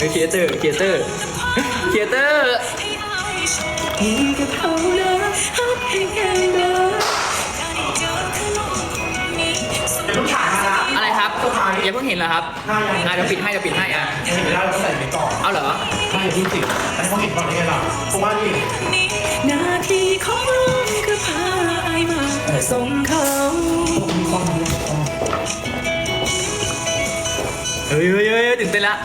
เฮ้ยครีเอเตอร์ครีเอเตอร์ครีเอเตอร์ต้องถ่ายมาละอะไรครับอย่าเพิ่งเห็นเหรอครับอะเดี๋ยวปิดให้เดี๋ยวปิดให้อะเห็นแล้วเราก็ใส่ไปก่อนเอาเหรอใช่พี่สิแต่เขาเห็นก่อนได้ไงล่ะเพราะว่านี่นาทีของเราคือพาไอมาส่งเขาเฮ้ยเฮ้ยเฮ้ยตื่นเต้นละ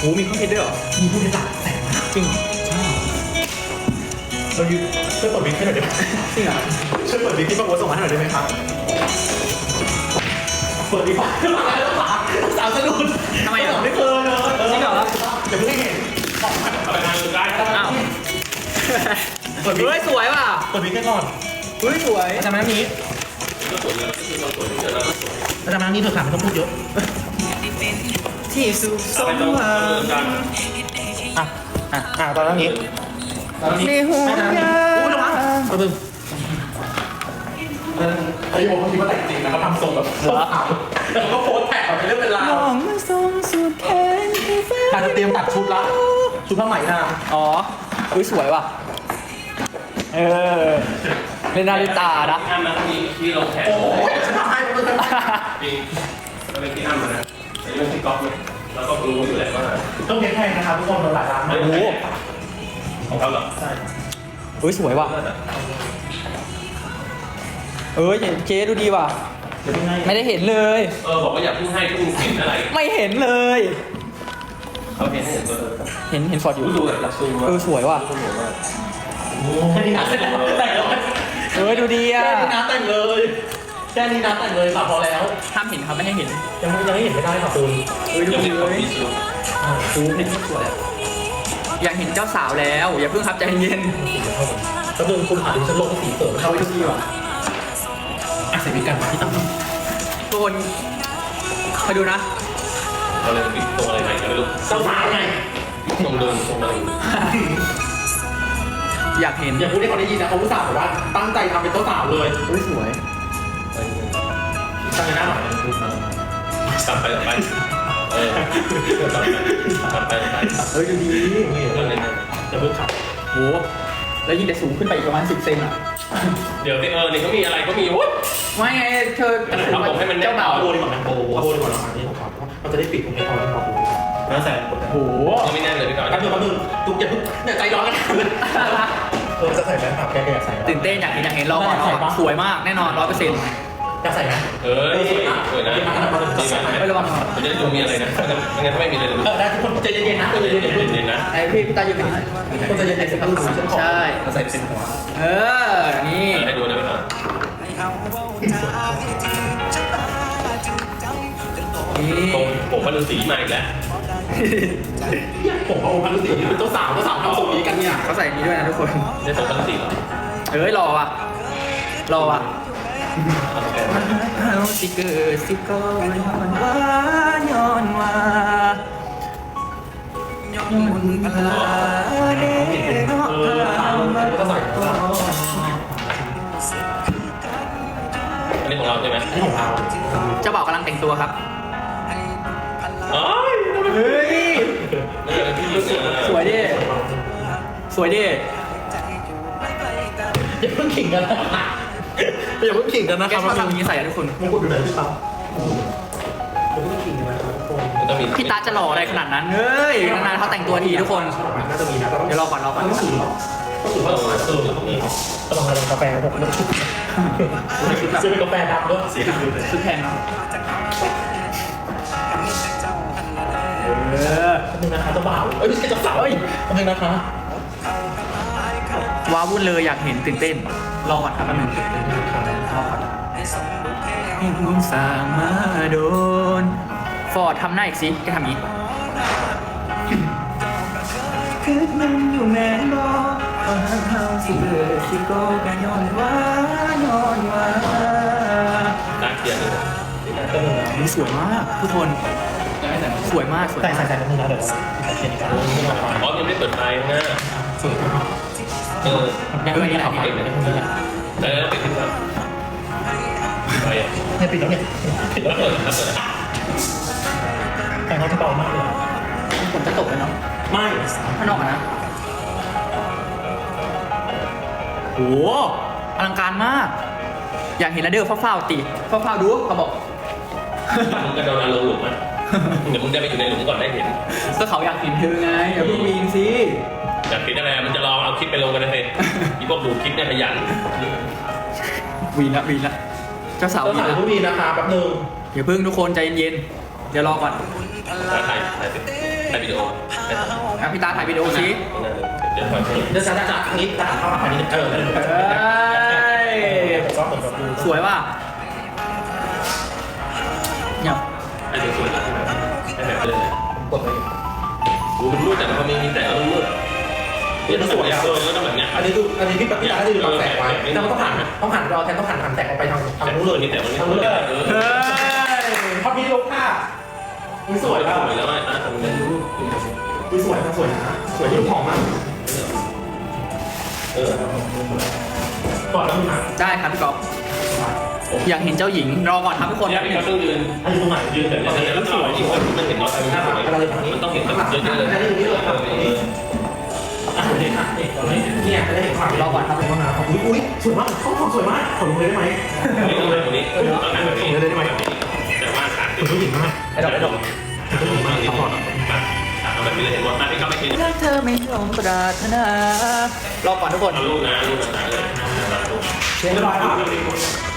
โหมีข้อคิดด้วยเหรอ มีผู้บริจาคแสนนะจริงเราอยู่ช่วยเปิดวิกให้หน่อยได้ไหมจริงเหรอช่วยเปิดวิกที่ป้าโอ๊ตส่งมาให้หน่อยได้ไหมครับ เปิดวิกก่อนสาวสะดุดทำไมอะไม่เคยเลยจริงเหรอเดี๋ยวเพิ่งเห็นอ้าวเปิดวิกเฮ้ยสวยว่ะเปิดวิกให้ก่อนเฮ้ยสวยอาจารย์มานี้อาจารย์มานี้เธอขาไม่ต้องพูดเยอะ ที่สุขสมหวังอะอะอะตอนนี้ตอนนี้ในหัวอาจารย์ใจอู้ระวังระบึงไอ้โยมเขาคิดว่าแต่งจริงนะเขาทำทรงแบบเหรอแล้วก็โพสแท็กแบบเป็นเรื่องเป็นราวมองมาทรงสุดแขนให้แฟนอาจจะเตรียมตัดชุดละชุดผ้าไหมนะอ๋อเฮ้ยสวยว่ะเออเป็นนาฬิตานะอ้ำนะมีมีลงแขนโอ้โหฉันทำให้มันเป็นจริงก็เป็นที่อ้ำนะในเรื่องที่ก๊อฟเนี่ยเราก็รู้อยู่แหละว่าต้องเลี้ยงแพงนะครับทุกคนเราหลายร้านมากโอ้โห ของเขาเหรอใช่เฮ้ยสวยว่ะ เออเจ๊ดูดีว่ะ เดี๋ยวยังไงไม่ได้เห็นเลย เออบอกว่าอย่าเพิ่งให้เพิ่งเห็นอะไรไม่เห็นเลย เขาเห็นให้เห็นตัวเห็นเห็นฟอร์ดอยู่ รู้ดูแบบหลักสูตรเออสวยว่ะแค่นี้นะแต่งเลยเออดูดีอะแค่นี้นะแต่งเลย แค่นี้นะแต่งเลยค่ะพอแล้วห้ามเห็นครับไม่ให้เห็นยังยังไม่เห็นไม่ได้ค่ะคุณเออดูยังดีมีเลความยมีสูตรคุณนี่สวยอยากเห็นเจ้าสาวแล้ว อย่าเพิ่งครับใจเย็นแล้วดึงคุณผ่านดิฉันลงสีเสริมเข้าไปที่ว่ะอะใส่วิกันมาที่ตั้งทุกคนคอยดูนะเราเลยปิดตรงอะไรใหม่ก็ไม่รู้เจ้าสาวไงตรงเดิมตรงอะไรอยากเห็น อย่าพูดให้เขาได้ยินนะเขาผู้สาวบอกว่าตั้งใจทำเป็นเจ้าสาวเลยเฮ้ยสวย ตั้งหน้าหน่อยตัดไปตัดไปเออตัดไปตัดไปตัดไปเฮ้ยดูดีเรื่องนี้อย่าเพิ่งขับโหแล้วยิ่งแต่สูงขึ้นไปอีกประมาณสิบเซนอะเดี๋ยวเออเนี่เขามีอะไรเขามีวุ้ยไม่ไงเธอทำผมให้มันแน่นเจ้าบ่าวเอาโบดีกว่านะโบเอาโบดีกว่านะนี่ผมขับมันจะได้ปิดตรงนี้พอแล้วครับน่าแสบโหก็ไม่แน่เลยพี่ก่อนแป๊บนึงแป๊บนึงทุกอย่าเพิ่งเนี่ยใจร้อนกันเออจะใส่แว่นครับแกอยากใส่ตื่นเต้นอยากเห็นอยากเห็นรอก่อนรอก่อนสวยมากแน่นอนร้อยเปอร์เซ็นต์ อยากใส่ไหมเออสวยนะสวยนะดีไหมไม่ระวังมันจะได้ดูมีอะไรนะไม่งั้นถ้าไม่มีอะไรเลยเออได้ทุกคนใจเย็นๆนะใจเย็นๆอย่าเพิ่งเด่นๆนะไอพี่พี่ตาอยู่ไหนคนใจเย็นๆอย่าเพิ่งดูฉันขอใช่ใส่เป็นหัวเออ นี่ให้ดูนะพี่ก่อนนี่ตรงผมพันสีมาอีกแล้วผมเอาพันธุ์สีเป็นเจ้าสาวเจ้าสาวทำทรงนี้กันเนี่ยเขาใส่นี้ด้วยนะทุกคนได้สองพันสีเหรอเอ้ยรอว่ะรอว่ะ เฮาสิเกิดสิก็ย้อนว่าย้อนว่าย้อนพลาเดเนาะเออสาวมันก็ใส่เจ้าสาวอันนี้ของเราใช่ไหมอันนี้ของเราเจ้าบ่าวกำลังแต่งตัวครับเอ้ยเฮ้ยสวยดิสวยดิอย่าเพิ่งขิงกันนะ อย่าเพิ่งขิงกันนะแกครับชอบทำอย่างนี้ใส่อะทุกคนมงกุฎอยู่ไหนพี่ปั๊มอย่าเพิ่งขิงกันนะครับทุกคนมันต้องมีพี่ตาจะหล่ออะไรขนาดนั้นเฮ้ยนานๆเขาแต่งตัวทีทุกคน น่าจะมีนะเดี๋ยวรอก่อนรอก่อน ต้องสูงหรอต้องสูงเท่าไหร่เออต้องมีเนาะต้องลองอะไรกาแฟหกเรื่องซื้อเป็นกาแฟดำด้วยเสียเลยชุดแพงเนาะเออ นึงนะคะเจ้าบ่าวเอ้ยไม่ใช่เจ้าสาวเอ้ยนึงนะคะ ว้าวุ่นเลยอยากเห็นตื่นเต้น รอก่อนครับแป๊บนึงรอก่อนให้คุณสร้างมาโดน ฟอร์ดทำหน้าอีกสิแกทำอย่างนี้คือมันอยู่แม่นบอเฮาสิเบิดสิโกกันย้อนว่าย้อนว่าน่าเกลียดเลยมันสวยมากทุกคนสวยมากสวยใส่มากใส่ใส่ตรงนี้นะเดี๋ยวใส่เทียนกันอ๋อยังไม่เปิดไฟนะสวย เออเออนี่แหละปิดเลยแต่แล้วปิดที่ไหนไปอะเนี่ยปิดแล้วเนี่ยปิดแล้แล้ววเปิดแล้วเปิดแต่เขาจะเบามากเลยเฝนจะตกเลยเนาะไม่ข้างนอกอะนะโหอลังการมาก อยากเห็นแล้วเด้อฟ้าวๆตีฟ้าวๆดูเขาบอกมึงกระโดดลงหลุมอะเดี๋ยวมึงจะไปอยู่ในหลุมก่อนได้เห็นก็เขาอยากเห็นเธอไงอย่าเพิ่งวีนสิ ไปลงกันนะเฟ้อีพวกดูคลิปเนี่ยขยันวีนละวีนละเจ้าสาวก็วีนถ่ายละรูปดีนะคะแป๊บนึงอย่าเพิ่งทุกคนใจเย็นๆเดี๋ยวรอก่อนถ่ายถ่ายถ่ายวิดีโออะพี่ตาถ่ายวิดีโอสิเดี๋ยวถ่ายเดี๋ยวจะจะนิดตาเข้ามานิดเออเอ้ยก็เหมือนกับดูสวยว่ะเนี่ยไอ้เด็กสวยแล้วใช่ไหมไอ้แบบเลยกดไปดูมันมืดแต่เขาไม่มีแต่เขามื ดเนี่ยสวยอะ เออก็ต้องแบบเนี้ย อันนี้ดูอันนี้พี่ปฏิญาณให้ดูบางแสงไว้แต่มันต้องผ่านต้องผ่านเราแทนต้องผ่านทางแสงออกไปทางทางนู้นเลยนี่แต่มันไม่ทางนู้นเลยเออเฮ้ยพอพี่ลบค่ะอุ้ยสสววยยป่ะสวยแล้วไอ้ตาทำเงินอุ้ยสวยนะสวยนะสวยที่หอมมากเออก่อนแล้วมึงอะได้ครับพี่ก๊อฟอยากเห็นเจ้าหญิงรอก่อนครับทุกคนเนี่ยแป๊บพี่นึก็งต้องยืนอันนี้ตรงไหนยืนแบบแต่เนี่ยแล้วสวยที่คนมันเห็นน้อยไปมันสวยมันต้องเห็นแบบเยอะๆเลย อันนี้ตรงนี้เลยค่ะเดี๋ยวค่ะนี่ตอนนี้เนี่ยจะได้เห็นความรอก่อนครับเป็นห้องน้ำครับอุ้ยอุ้ยสวยมากเขาทำสวยมากขนลงเลยได้ไหมไม่ต้องแบบนี้ต้องแบบนี้แต่ว่าขาดขนผู้หญิงมากไอ้ดอกไอ้ดอกผู้หญิงมากซัพพอร์ตเอาแบบนี้เลยเห็นว่าพี่ก็ไม่คิดรักเธอไม่ลงปรารถนารอก่อนทุกคนลูกนะลูกนะเลยเรียบร้อยครับ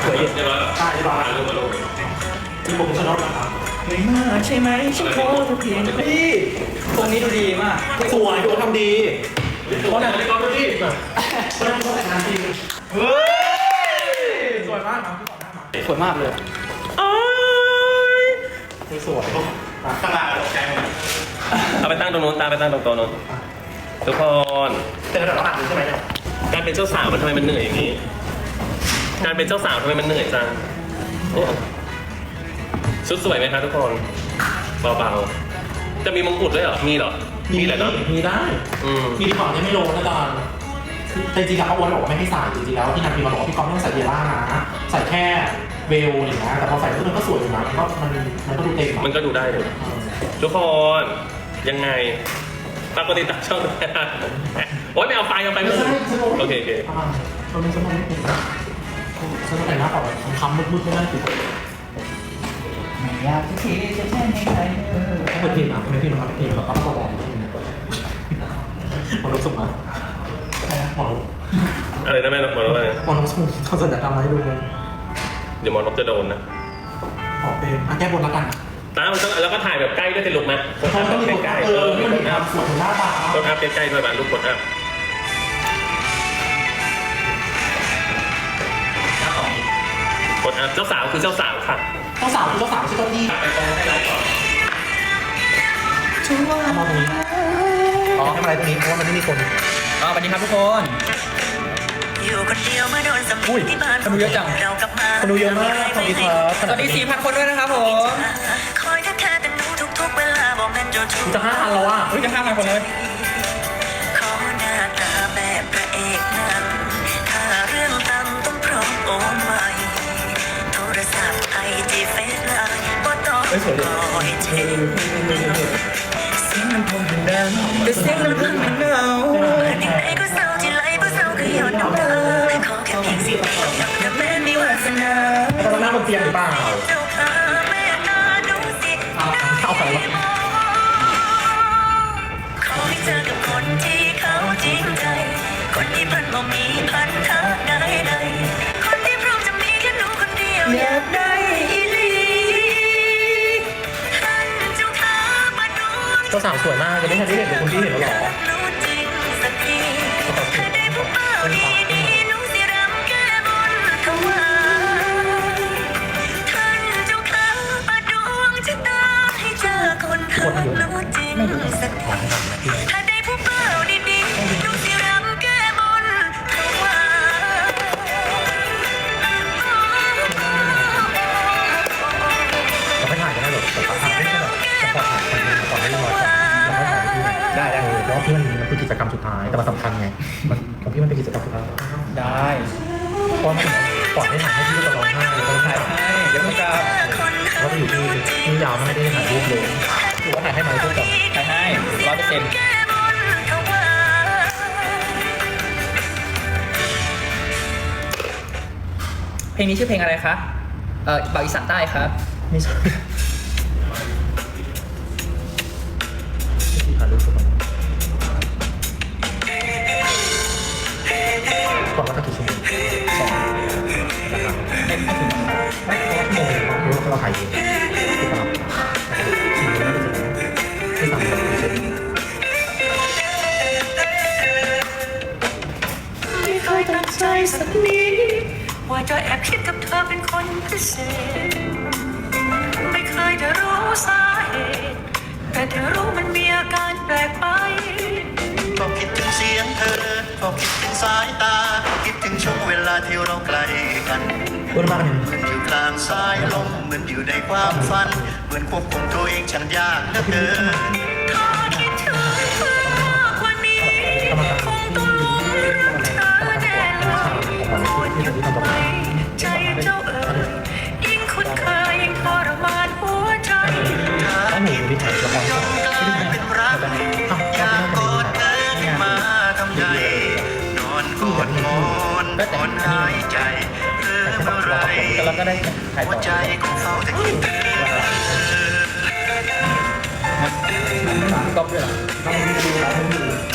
สวยเรียบร้อยใช่เรียบร้อยลูกมาลูกมีโปรโมชั่นะครับไม่มาใช่ไหมฉันขอเธอเพียงพี่ตรงนี้ดูดีมากสวยดูทำดี เพราะไหนไม่ก็ดูดีเพราะไหนก็แต่งงานจริงเฮ้ยสวยมากครับที่ก่อนหน้ามาสวยมากเลยสวยตลาดตกใจหมดเอาไปตั้งตรงนู้นตาไปตั้งตรงโต๊ะนู้นทุกคนเป็นระดับตลาดใช่ไหมเนี่ยการเป็นเจ้าสาวมันทำไมมันเหนื่อยอย่างนี้ การเป็นเจ้าสาวทำไมมันเหนื่อยจังโอ้ชุดสวยไหมคะทุกคน เบาๆ จะมีมงกุฎด้วยเหรอ มีเหรอ มีแหละเนาะมีได้ อืม มีดีกว่านี้ไม่ลงนะตอนแต่จริงๆแล้วเขาอ้วนบอกว่าไม่ให้ใส่จริงๆแล้วที่นางพิมพ์มาบอกว่าพี่ก๊อฟไม่ต้องใส่เยล่านะใส่แค่เวลอย่างเงี้ยแต่พอใส่ปุ๊บมันก็สวยอยู่นะมันก็มันมันก็ดูเต็มมันอะก็ดูได้เลยทุกคนยังไงฝากกดติดตามช่องด้วยนะโอ๊ยไม่เอาไฟเอาไฟไม่มาใช่ฉันบอกโอเคโอเค อ่าฉันไม่ฉันไม่เป็นฉันต้องแต่งหน้าก่อนคำมืดๆไม่ได้ติดไม่ อยากจะคิดจะแค่ให้ใครเออเปิดเพลงอะไม่เพลงหรอกครับเพลงแบบปั๊บปั๊บปั๊บหมอลบส่งมาหมอลบอะไรนะแม่หมอรู้อะไรหมอลบส่งเขาสัญญากรรมมาให้ดูเลยเดี๋ยวหมอนกจะโดนนะขอเป็นอะแก้บนแล้วกันตามันต้องแล้วก็ถ่ายแบบใกล้ด้วยสิลูกนะเขาต้องมีคนใกล้เอๆเอออไม่กมีดคอัพมสวยหน้าตากดอัพใกล้ๆด้วยบ้านลูกกดอัพกดอัพเจ้าสาวคือเจ้าสาวค่ะ เจ้าสาวคือเจ้าสาวไม่ใช่เจ้าที่ไปตรงให้เราก่อนมองตรงนี้อ๋อทำอะไรตรงนี้เพราะว่ามันไม่มีคนอ๋อสวัสดีครับทุกคนอยู่คนเดียวเมื่อโดนสำอุ้ยที่บ้านคนดูเยอะจังเรากลับมาคนดูเยอะมากสวัสดีครับสวัสดี4,000คนด้วยนะครับผมคอยทักทายแต่หนูทุกๆเวลาบอกแม่นโจทุกจะห้าพันแล้วอะเฮ้ยจะ5,000คนเลยขอหน้าตาแบบพระเอกนั้นถ้าเรื่องตามต้องพร้อมโอนไว บ่ต้องคอยเช็คเสียงลำโพงเป็นดังแต่เสียงลำโพงเป็นเงายังไงก็เศร้าที่ไหลก็เศร้าก็หยดน้ำตาขอแค่เพียงสิ่งเดียวแต่แม่มีวาสนาตอนนั่งบนเตียงหรือเปล่าเจ้าขา สาวสวยมากจะไม่ทันได้เห็นเป็นคนที่เห็นแล้วหรอหนูจริงสักทีถ้าได้พบเป้าดีๆหนูสิรำแก้บนถวายท่า มันสำคัญไงมันของพี่มันเป็นกิจกรรมสุดท้ายได้เพราะมันก่อนได้ถ่ายให้พี่ก็จะร้องไห้แล้วก็ถ่ายให้เดี๋ยวมันจะคนหาแล้วก็อยู่ที่นี่ยาวไม่ได้ถ่ายรูปเลยถ้าหรือว่าถ่ายให้ไหมพูดก่อนถ่ายให้ร้อยเปอร์เซ็นต์แก้บนเขาว่าเพลงนี้ชื่อเพลงอะไรคะ เอ่อบ่าวอีสานใต้ครับไม่ใช่ สักนิดว่าจะแอบคิดกับเธอเป็นคนพิเศษ ไม่เคยจะรู้สาเหตุ แต่เธอรู้มันมีอาการแปลกไป ก็คิดถึงเสียงเธอ ก็คิดถึงสายตา คิดถึงช่วงเวลาที่เราใกล้กันพูดมากกันหนึ่งเหมือนอยู่กลางสายลม เหมือนอยู่ในความฝัน เหมือนควบคุมตัวเองช่างยากเหลือเกิน ปวดอยู่ไหมใจเจ้าเอ๋ยยิ่งคุ้นเคยยิ่งทรมานหัวใจถ้าคิดถ่ายละครยก่ออนมกลายเป็นรักอยากกอดเธอขึ้นมาทำใจ นอนกอดมอนนอนหายใจเธอเมื่อไรต่เรหัวต่อใจของเฝ้าแต่คิดถึง ก๊อปด้วยเหรอ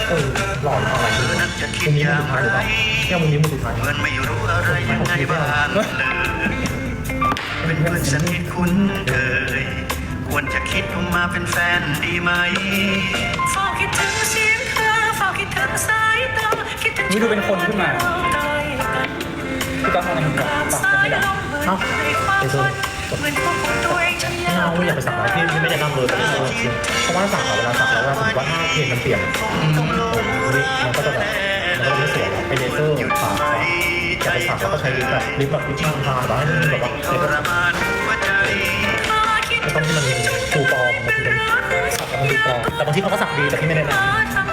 เออหล่ออะไรเธอนั้นจะคิมุดมนี้อมุย่ามงสุดท้ายหรือเปไรล่าแค่มุมนี้มุมสุดท้ายเหมือนไม่รู้อะไรยังไงบ้างเลยเป็นเพื่อนสนิทคุ้นเคยควรจะคิดว่ามาเป็นแฟนดีไหมเฝ้าคิดถึงเสียงเธอเฝ้าคิดถึงสายตาคิดถึงนี่ดูเป็นคนขึ้นมาใกล้กันพี่ก๊อฟทำอะไรกันก่อนกลางปากสาจะยไม่ได้ลมเหมือนในความฝันเหมื อนควบคุมตัวเองฉันไม่ยาเอากอย่าไปสักอะไรที่ที่ไม่ได้นั่งเลยแต่ที่จริงเพราะว่าสักเวลาสักแล้วว่าผมว่าถ้าเพลงมันเปลี่ยนมันก็จะแบบมันก็จะไม่สวยไปเลเซอร์ปากจะไปสักแล้วก็ใช้ลิปแบบลิปแบบลิปทางทาแบบให้มันแบบว่าไม่ต้องที่มันฟูปลอมบางทีมันสักแล้วมันดูปลอมแต่บางทีเขาก็สักดีแต่ที่ไม่ได้นะทำ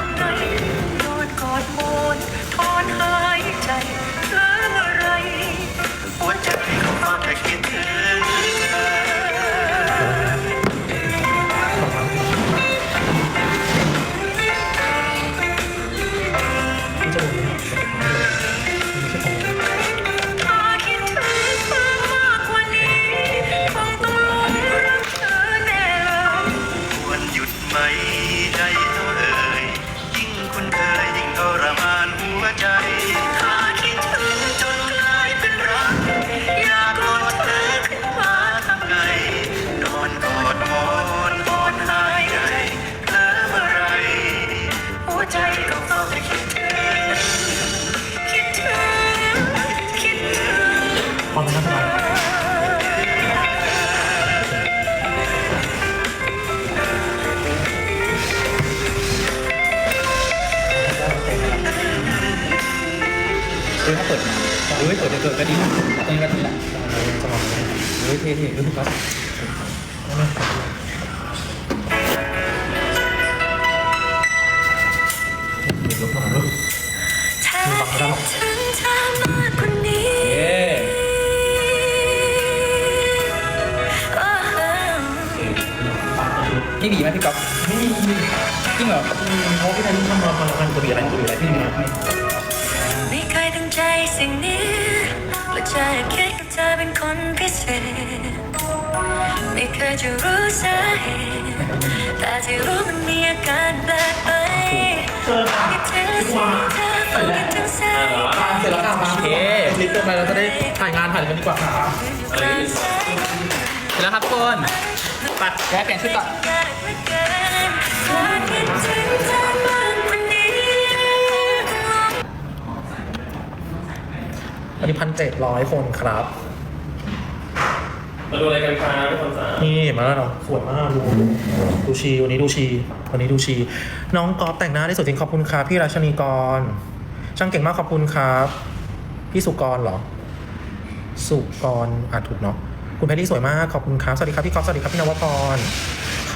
เฮ้ยถ้าเปิดมาเฮ้ยเปิดจะเกิดก็ดีตรงนี้ก็ดีละจะลองเฮ้ยเท่ๆเฮ้ยก๊อฟมีรถมาด้วยถ้าคิดถึงเธอมากกว่านี้เย้โอ้โหนี่ดีไหมพี่ก๊อฟจริงเหรอเพราะพี่ไทยทำมาทำงานตัวดีอะไรตัวดีอะไรที่นี่นะไม่ งใจสิ่งนี้และจะคิดกับเธอเป็นคนพิเศษ ไม่เคยจะรู้สาเหตุแต่ที่รู้มันมีอาการแปลกไปคิดถึงเสียงเธอฟังคิดถึงสายตาเสร็จแล้วค่ะมาโอเคลิฟต์เกินไปเราจะได้ถ่ายงานถ่ายกันดีกว่าค่ะกลางสายลมเสร็จแล้วครับทุกคนปัดแก้เปลี่ยนชุดก่อน วันนี้พันเจ็ดร้อยคนครับ มาดูอะไรกันครับพี่คำสานี่มาแล้วเนาะสวยมากดูดูชีวันนี้ดูชีวันนี้ดูชี น้องกอฟแต่งหน้าได้สวยจริงขอบคุณครับพี่ราชนีกร ช่างเก่งมากขอบคุณครับ พี่สุกรเหรอ สุกรอ่านถูกเนาะคุณแพทตี้สวยมากขอบคุณครับสวัสดีครับพี่กอฟสวัสดีครับพี่นวพร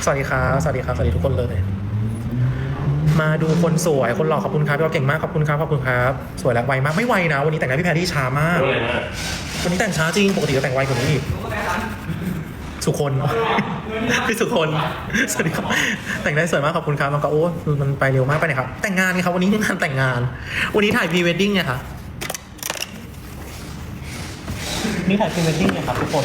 สวัสดีครับสวัสดีครับสวัสดีทุกคนเลย มาดูคนสวยคนหล่อขอบคุณครับพี่กอฟเก่งมากขอบคุณครับขอบคุณครับ สวยและไวมากไม่ไวนะ วันนี้แต่งหน้าพี่แพทตี้ช้ามากดูอะไรนะวันนี้แต่งช้าจริงปกติจะแต่งไวกว่านี้อีกสุคนพี่สุคนสวัสดีครับแต่งได้สวยมากขอบคุณครับมันก็โอ้มันไปเร็วมากไปไหนครับ แต่งงานนี่ครับวันนี้งานแต่งงาน วันนี้ถ่ายพรีเวดดิ้งไงครับนี่ถ่ายพรีเวดดิ้งไงครับทุกคน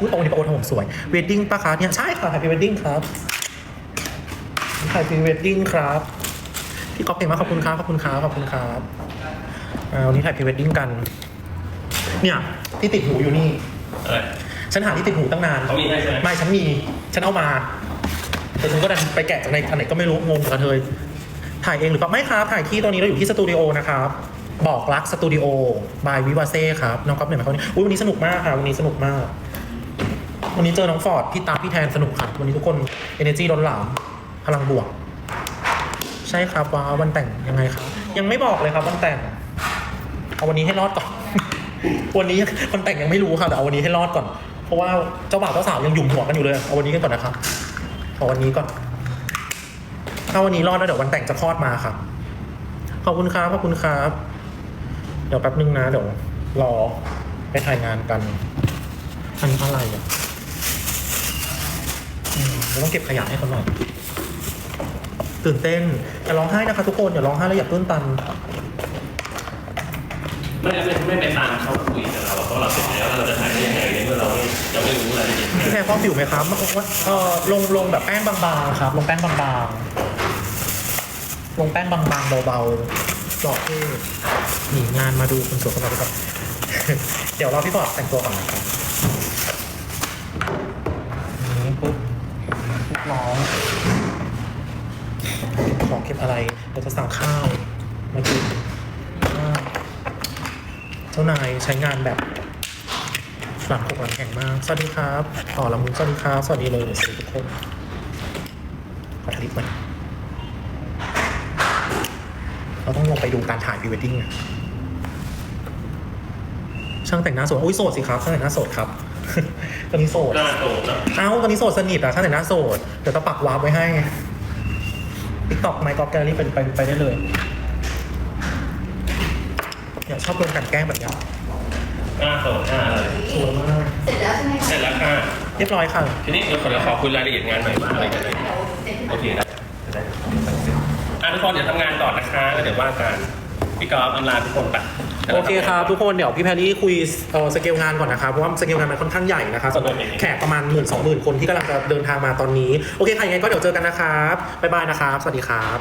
อุ้ยโอ้นี่ปะโอ้ทำผมสวยเวดดิ้งปะคะเนี่ยใช่ค่ะถ่ายพรีเวดดิ้งครับ ถ่ายพรีเวดดิ้งครับพี่ก๊อฟเก่งมากขอบคุณครับขอบคุณครับขอบคุณครับอ่าวันนี้ถ่ายพรีเวดดิ้งกัน เนี่ยที่ติดหูอยู่นี่ อะไร ฉันหาที่ติดหูตั้งนานเขามีให้ใช่ไหม ไม่ฉันมี ฉันเอามา แต่ฉันก็ดันไปแกะจากในอันไหนก็ไม่รู้งงกับเธอถ่ายเองหรือเปล่าไม่ครับถ่ายที่ตรงนี้เราอยู่ที่สตูดิโอนะครับ บอกรักสตูดิโอบายวิวาเซ่ครับน้องก๊อฟเนี่ยมาเขานี่อุ้ยวันนี้สนุกมากค่ะวันนี้สนุกมาก วันนี้เจอน้องฟอร์ดพี่ตาพี่แทนสนุกครับวันนี้ทุกคน energy ล้นหลาม พลังบวก ใช่ครับว้าวันแต่งยังไงครับ ยังไม่บอกเลยครับวันแต่งเอาวันนี้ให้รอดก่อน วันนี้คนแต่งยังไม่รู้ค่ะแต่เอาวันนี้ให้รอดก่อน เพราะว่าเจ้าบ่าวเจ้าสาวยังหยุ่มหัวกันอยู่เลยเอาวันนี้กันก่อนนะครับเอาวันนี้ก่อนถ้าวันนี้รอดแล้วเดี๋ยววันแต่งจะคลอดมาครับขอบคุณครับขอบคุณครับ เดี๋ยวแป๊บนึงนะเดี๋ยวรอไปถ่ายงานกันอันอะไรอะเราต้องเก็บขยะให้เขาหน่อย ตื่นเต้นอย่าร้องไห้นะคะทุกคนอย่าร้องไห้แล้วอย่าตื้นตัน ไม่ไม่ไม่ไปตามเขาคุยกับเราเพราะเราเสร็จแล้วเราจะถ่ายได้ยังไงในเมื่อเราไม่ยังไม่รู้รายละเอียดพี่แพรพร้อมผิวไหมครับเออลงลงแบบแป้งบางๆครับ ลงแป้งบางๆ ลงแป้งบางๆเบาๆหลอกเท่หนีงานมาดูคนสวยของเราดีกว่าเดี๋ยวเราพี่บอดแต่งตัวก่อนนะครับนี่ปุ๊บลูกน้องของเก็บอะไรเราจะ สั่งข้าวมากินข้าวเจ้านายใช้งานแบบหลังหกหลังแข่งมาก สวัสดีครับ ต่อละมุนสวัสดีครับ สวัสดีเลยสวัสดีทุกคนขอทลิปมันเราต้องลงไปดูการถ่ายพรีเวดดิ้งอะช่างแต่งหน้าโสดอุ้ยโสดสิครับช่างแต่งหน้าโสดครับตอนนี้โสดหน้าโตนะเอ้าตอนนี้โสดสนิทอะช่างแต่งหน้าโสด เดี๋ยวจะปักวาร์ปไว้ให้ ติ๊กต็อกไมค์กอล์ฟแกลลี่ไปไปไปได้เลยเนี่ยชอบโดนกลันแกล้งแบบเนี้ยหน้าโตหน้าอะไรสวยมากเสร็จแล้วใช่ไหมคะเสร็จแล้วค่ะเรียบร้อยค่ะทีนี้เราขอขอคุยรายละเอียดงานหน่อยว่าอะไรกันเลยโอเคได้ได้อะทุกคนเดี๋ยวทำงานต่อนะคะแล้วเดี๋ยวว่ากัน พี่กอล์ฟอำลาทุกคนไปโอเคครับทุกคนเดี๋ยวพี่แพรรี่คุยเอ่อสเกลงานก่อนนะครับเพราะว่าสเกลงานมันค่อนข้างใหญ่นะครับสำหรับแขกประมาณหมื่นสองหมื่นคนที่กำลังจะเดินทางมาตอนนี้ โอเคค่ะยังไงก็เดี๋ยวเจอกันนะครับบ๊ายบายนะครับ สวัสดีครับ